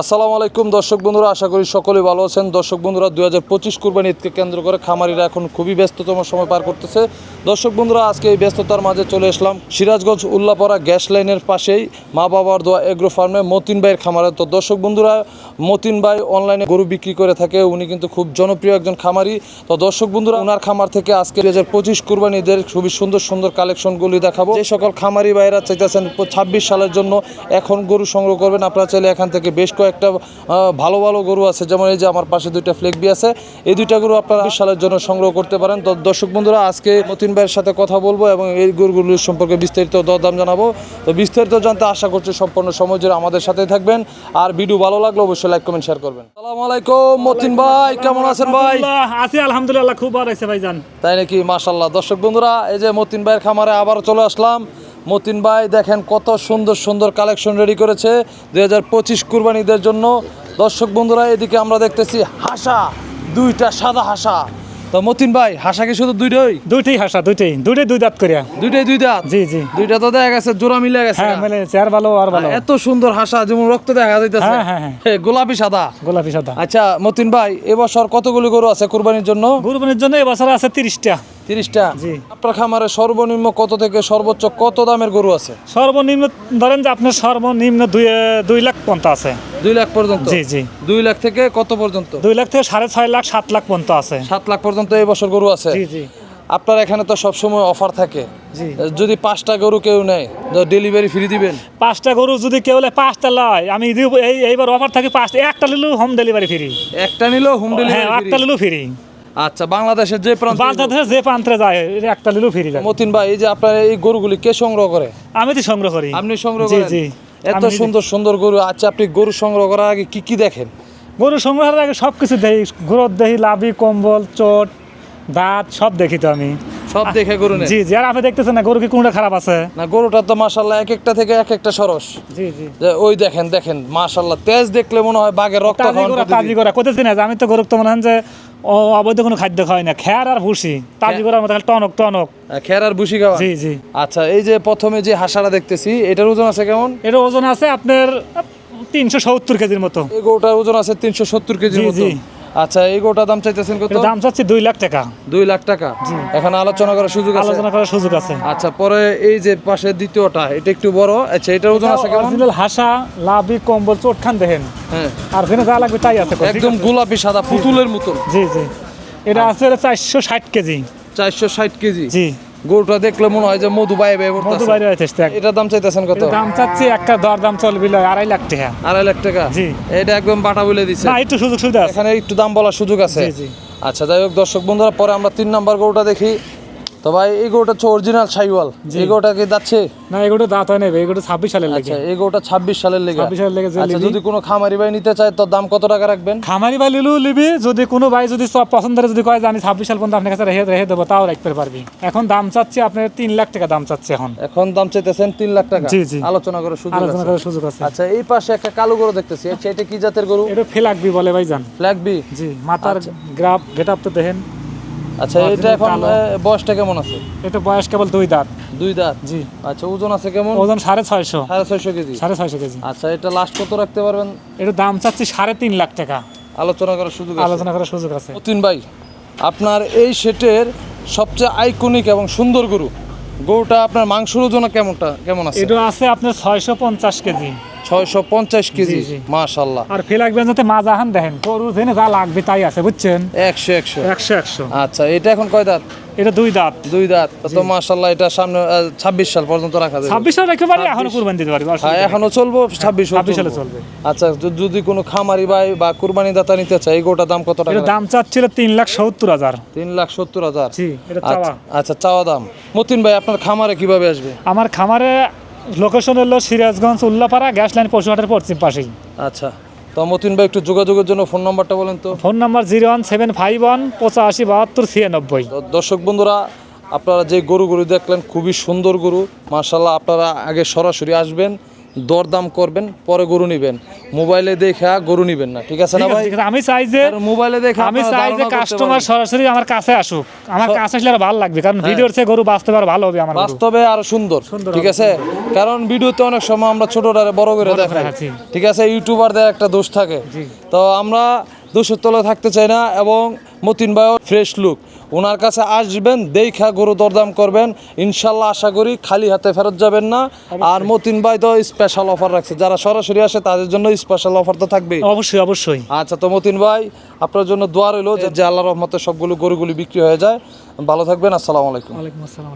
আসসালামু আলাইকুম, দর্শক বন্ধুরা, আশা করি সকলেই ভালো আছেন। দর্শক বন্ধুরা, দুই হাজার পঁচিশ কুরবানি ঈদকে কেন্দ্র করে খামারিরা এখন খুবই ব্যস্ততম সময় পার করতেছে। দর্শক বন্ধুরা, আজকে এই ব্যস্ততার মাঝে চলে আসলাম সিরাজগঞ্জ উল্লাপাড়া গ্যাস লাইনের পাশেই মা বাবার দোয়া এগ্রো ফার্মে মতিন ভাইয়ের খামারে। তো দর্শক বন্ধুরা, মতিন ভাই অনলাইনে গরু বিক্রি করে থাকে, উনি কিন্তু খুব জনপ্রিয় একজন খামারি। তো দর্শক বন্ধুরা ওনার খামার থেকে আজকে দুই হাজার পঁচিশ কুরবানি ঈদের খুবই সুন্দর সুন্দর কালেকশনগুলি দেখাবো। যে সকল খামারি ভাইয়েরা চাইতেছেন, ছাব্বিশ সালের জন্য এখন গরু সংগ্রহ করবেন, আপনারা চাইলে এখান থেকে বেশ কয়েকটা আহ, ভালো ভালো গরু আছে। যেমন এই যে আমার পাশে দুইটা ফ্লেগবি আছে। এই দুইটা গরু আপনারা 20 সালের জন্য সংগ্রহ করতে পারেন। তো দর্শক বন্ধুরা আজকে মতিন ভাইয়ের সাথে কথা বলব এবং এই গরুগুলির সম্পর্কে বিস্তারিত দরদাম জানাব। তো বিস্তারিত জানতে আশা করছি সম্পূর্ণ সময় জুড়ে আমাদের সাথেই থাকবেন। আর ভিডিও ভালো লাগলে অবশ্যই লাইক কমেন্ট শেয়ার করবেন। আসসালামু আলাইকুম মতিন ভাই কেমন আছেন ভাই? আলহামদুলিল্লাহ, আছি আলহামদুলিল্লাহ খুব ভালো আছে ভাইজান। তাই নাকি? মাশাল্লাহ দর্শক বন্ধুরা এই যে মতিন ভাইয়ের খামারে আবার চলে আসলাম। মতিন ভাই দেখেন কত সুন্দর সুন্দর কালেকশন রেডি করেছে। দুই হাজার পঁচিশ কুরবানিদের জন্য। দর্শক বন্ধুরা এদিকে আমরা দেখতেছি হাসা দুইটা সাদা হাসা। তো মতিন ভাই হাসা কি শুধু দুইটাই? দুইটাই হাসা দুইটাই। দুইটাই দুই দাঁত করিয়া। দুইটাই দুই দাঁত? জি জি। দুইটা তো দেখা গেছে জোড়া মিলে গেছে। হ্যাঁ না? মানে চেয়ার ভালো আর ভালো। এত সুন্দর হাসা যেমন রক্ত দেখা যাইতেছে। হ্যাঁ, হ্যাঁ, হ্যাঁ। গোলাপি সাদা। গোলাপি সাদা। আচ্ছা মতিন ভাই এবছর কতগুলি গরু আছে কুরবানির জন্য? গুরুবানির জন্য এবছর আছে তিরিশটা। তিরিশটা। জি। আপনার খামারে সর্বনিম্ন কত থেকে সর্বোচ্চ কত দামের গরু আছে? সর্বনিম্ন ধরেন যে আপনার সর্বনিম্ন দুই দুই লাখ পর্যন্ত আছে। দুই লাখ পর্যন্ত? জি জি। দুই লাখ থেকে কত পর্যন্ত? দুই লাখ থেকে সাড়ে ছয় লাখ সাত লাখ পর্যন্ত আছে। সাত লাখ পর্যন্ত এই বছর গরু আছে? জি জি। আপনার এখানে তো সবসময় অফার থাকে। জি। যদি পাঁচটা গরু কেউ নেয় ডেলিভারি ফ্রি দিবেন? পাঁচটা গরু যদি কেউ নেয় পাঁচটা লয়। আমি এইবার অফার থাকে পাঁচটা একটা নিলেও হোম ডেলিভারি ফ্রি একটা নিলেও হোম হ্যাঁ ডেলিভারি একটা নিলেও ফ্রি আচ্ছা বাংলাদেশের যে প্রান্ত বাংলাদেশে যে প্রান্তে যায় একটা নিলেও ফ্রি যায়। মতিন ভাই এই যে আপনার এই গরুগুলি কে সংগ্রহ করে? আমি তো সংগ্রহ করি। আপনি সংগ্রহ জি করেন? জি। এত সুন্দর সুন্দর গরু। আচ্ছা আপনি গরু সংগ্রহ করার আগে কি কি দেখেন? গরু সংগ্রহের আগে সব কিছু দেখি। গুঁড়োর দেখি লাভি কম্বল চোট দাঁত সব দেখি তো আমি। সব দেখে গরু নেন? জি জি। আর আপনি দেখতেছেন না গরু কি কোনটা খারাপ আছে? না গরুটা তো মাশাল্লাহ এক একটা থেকে এক একটা সরস। জি জি। ওই দেখেন দেখেন মাশাল্লাহ তেজ দেখলে মনে হয় বাঘের রক্ত তাজি করা। তাজি করা কোথায় না আমি তো গরু তো মনে হয় যে ও অবৈধ কোনো খাদ্য খায় না খেয়ার আর ভুসি। তাজি করার মতো টনক টনক। খ্যার খের আর ভুসি খাওয়া? জি জি। আচ্ছা এই যে প্রথমে যে হাসাটা দেখতেছি এটার ওজন আছে কেমন? এটার ওজন আছে আপনার তিনশো সত্তর কেজির মতো। এই গরুটার ওজন আছে তিনশো সত্তর কেজির মতো জি। আচ্ছা এই গরুটার দাম চাইতেছেন কত? দাম চাচ্ছি দুই লাখ টাকা। দুই লাখ টাকা। এখানে আলোচনা করার সুযোগ আছে? আলোচনা করার সুযোগ আছে। আচ্ছা পরে এই যে পাশে দ্বিতীয়টা এটা একটু বড়। আচ্ছা এটার ওজন আছে কেমন? অরিজিনাল হাসা লাভি কম্বল চোট খান দেখেন। হ্যাঁ। আর ভেনে যা লাগবে তাই আছে একদম গোলাপি সাদা পুতুলের মতন। জি জি। এটা আছে চারশো ষাট কেজি। চারশো ষাট কেজি। জি। গরুটা দেখলে মনে হয় যে মধু বাইবে মধু বাইরে হইতেছে দাম চাইতেছেন কত? দাম চাচ্ছি একটা দর দাম চলবে আড়াই লাখ টাকা। আড়াই লাখ টাকা? জি। এটা একদম বাটা বলে দিচ্ছে না একটু সুযোগ সুবিধা এখানে একটু দাম বলার সুযোগ আছে। আচ্ছা যাই হোক দর্শক বন্ধুরা পরে আমরা তিন নাম্বার গরুটা দেখি। তো ভাই এই গরুটা হচ্ছে অরিজিনাল সাইওয়াল। এই কি যাচ্ছে? না এগুলো দাঁত হয় নেবে এগুলো ছাব্বিশ সালের লাগে। আচ্ছা এই সালের লেগে। 26 সালের লেগে আচ্ছা যদি কোনো খামারি ভাই নিতে চায় তো দাম কত টাকা রাখবেন? খামারি বাই লিলু লিবি যদি কোনো ভাই যদি সব পছন্দের যদি কয় যে আমি ছাব্বিশ সাল পর্যন্ত আপনার কাছে রেখে রেখে দেবো তাও রাখতে পারবি। এখন দাম চাচ্ছি আপনার তিন লাখ টাকা দাম চাচ্ছি এখন। এখন দাম চাইতেছেন তিন লাখ টাকা? জি, জি। আলোচনা করার সুযোগ আলোচনা করার সুযোগ আছে। আচ্ছা এই পাশে একটা কালো গরু দেখতেছি। আচ্ছা এটা কি জাতের গরু? এটা ফেলাকবি বলে ভাই যান ফ্ল্যাগ জি মাথার গ্রাফ গেট আপ তো দেখেন। আচ্ছা এটা এখন বয়সটা কেমন আছে? এটা বয়স কেবল দুই দাঁত। দুই দাঁত? জি। আচ্ছা ওজন আছে কেমন? ওজন সাড়ে ছয়শো। সাড়ে ছয়শো কেজি? সাড়ে ছয়শো কেজি। আচ্ছা এটা লাস্ট কত রাখতে পারবেন? এটা দাম চাচ্ছি সাড়ে তিন লাখ টাকা। আলোচনা করার সুযোগ আলোচনা করার সুযোগ আছে। মতিন ভাই আপনার এই সেটের সবচেয়ে আইকনিক এবং সুন্দর গরু গরুটা আপনার মাংসের ওজন কেমনটা কেমন আছে? এটা আছে আপনার ছয়শো পঞ্চাশ কেজি। ছয়শো পঞ্চাশ কেজি। মাশাল্লাহ আর ফেলাকবেন যাতে মাজাহান দেখেন গরু জেনে যা লাগবে তাই আছে বুঝছেন? একশো একশো। একশো একশো। আচ্ছা এটা এখন কয় দাঁত? এটা দুই দাঁত। দুই দাঁত। তো মাশাল্লাহ এটা সামনে ছাব্বিশ সাল পর্যন্ত রাখা যাবে। ছাব্বিশ সাল পারি এখনও কুরবানি দিতে পারি হ্যাঁ এখনও চলবো ছাব্বিশ ছাব্বিশ সালে চলবে। আচ্ছা যদি কোনো খামারি ভাই বা কুরবানি দাতা নিতে চায় এই গোটার দাম কত টাকা দাম চাচ্ছিল তিন লাখ সত্তর হাজার। তিন লাখ সত্তর হাজার? জি এটা আচ্ছা চাওয়া আচ্ছা চাওয়া দাম। মতিন ভাই আপনার খামারে কীভাবে আসবে? আমার খামারে লোকেশন হলো সিরাজগঞ্জ উল্লাপাড়া গ্যাস লাইন পশুহাটের পশ্চিম পাশেই। আচ্ছা তো মতিন ভাই একটু যোগাযোগের জন্য ফোন নাম্বারটা বলেন তো। Phone number zero one seven five one পঁচাশি বাহাত্তর ছিয়ানব্বই। দর্শক বন্ধুরা আপনারা যে গরু গরু দেখলেন খুবই সুন্দর গরু। মার্শাল্লাহ আপনারা আগে সরাসরি আসবেন দরদাম করবেন পরে গরু নিবেন। মোবাইলে দেখা গরু নিবেন না ঠিক আছে না ভাই? আমি চাই যে মোবাইলে দেখে আমি চাই যে কাস্টমার সরাসরি আমার কাছে আসুক। আমার কাছে আসলে আর ভালো লাগবে কারণ ভিডিওর চেয়ে গরু বাস্তবে আর ভালো হবে আমার বাস্তবে আরও সুন্দর ঠিক আছে? কারণ ভিডিওতে অনেক সময় আমরা ছোটটারে বড় করে বড় করে দেখাই। ঠিক আছে? ইউটিউবারদের একটা দোষ থাকে। তো আমরা দোষের তলে থাকতে চাই না এবং মতিন ভাইও ফ্রেশ লুক ওনার কাছে আসবেন দেখা গরু দরদাম করবেন। ইনশাল্লাহ আশা করি খালি হাতে ফেরত যাবেন না। আর মতিন ভাই তো স্পেশাল অফার রাখছে। যারা সরাসরি আসে তাদের জন্য স্পেশাল অফার তো থাকবে অবশ্যই অবশ্যই। আচ্ছা তো মতিন ভাই আপনার জন্য দোয়া রইল যে আল্লাহ রহমতে সবগুলো গরুগুলি বিক্রি হয়ে যায়। ভালো থাকবেন আসসালামু আলাইকুম। আলাইকুম আসসালাম